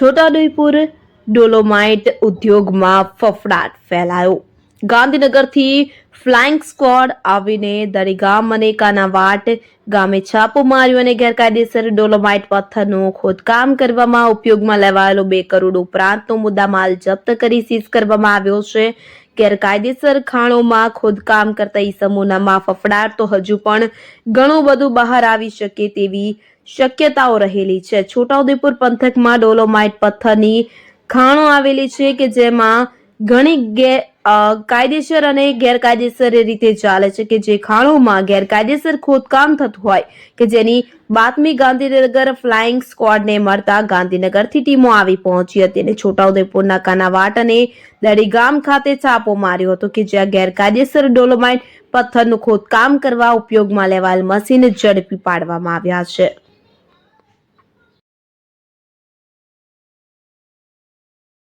Chhota Udepur dolomite ઉદ્યોગમાં ફફડાટ ફેલાયો. ગાંધીનગરથી ફ્લાઇંગ સ્ક્વોડ આવીને દરિગામ અને કાનાવાટ ગામે છાપો માર્યો અને ગેરકાયદેસર ડોલોમાઇટ પથ્થરનું ખોદકામ કરવામાં ઉપયોગમાં લેવાયેલો બે કરોડ ઉપરાંતનો મુદ્દામાલ જપ્ત કરી સીઝ કરવામાં આવ્યો છે. ગેરકાયદેસર ખાણોમાં ખોદકામ કરતા ઈસમોનામાં ફફડાટ તો હજુ પણ ઘણું બધું બહાર આવી શકે તેવી શક્યતાઓ રહેલી છે. છોટાઉદેપુર પંથકમાં ડોલોમાઇટ પથ્થરની ખાણો આવેલી છે કે જેમાં ઘણી કાયદેસર અને ગેરકાયદેસર રીતે ચાલે છે કે જે ખાણોમાં ગેરકાયદેસર ખોદકામ થતું હોય કે જેની બાતમી ગાંધીનગર ફ્લાઇંગ સ્ક્વોડને મળતા ગાંધીનગરથી ટીમો આવી પહોંચી હતી અને છોટાઉદેપુરના કાનાવાટ અને દડીગામ ખાતે છાપો માર્યો હતો કે જ્યાં ગેરકાયદેસર ડોલોમાઇટ પથ્થરનું ખોદકામ કરવા ઉપયોગમાં લેવાયેલ મશીન ઝડપી પાડવામાં આવ્યા છે.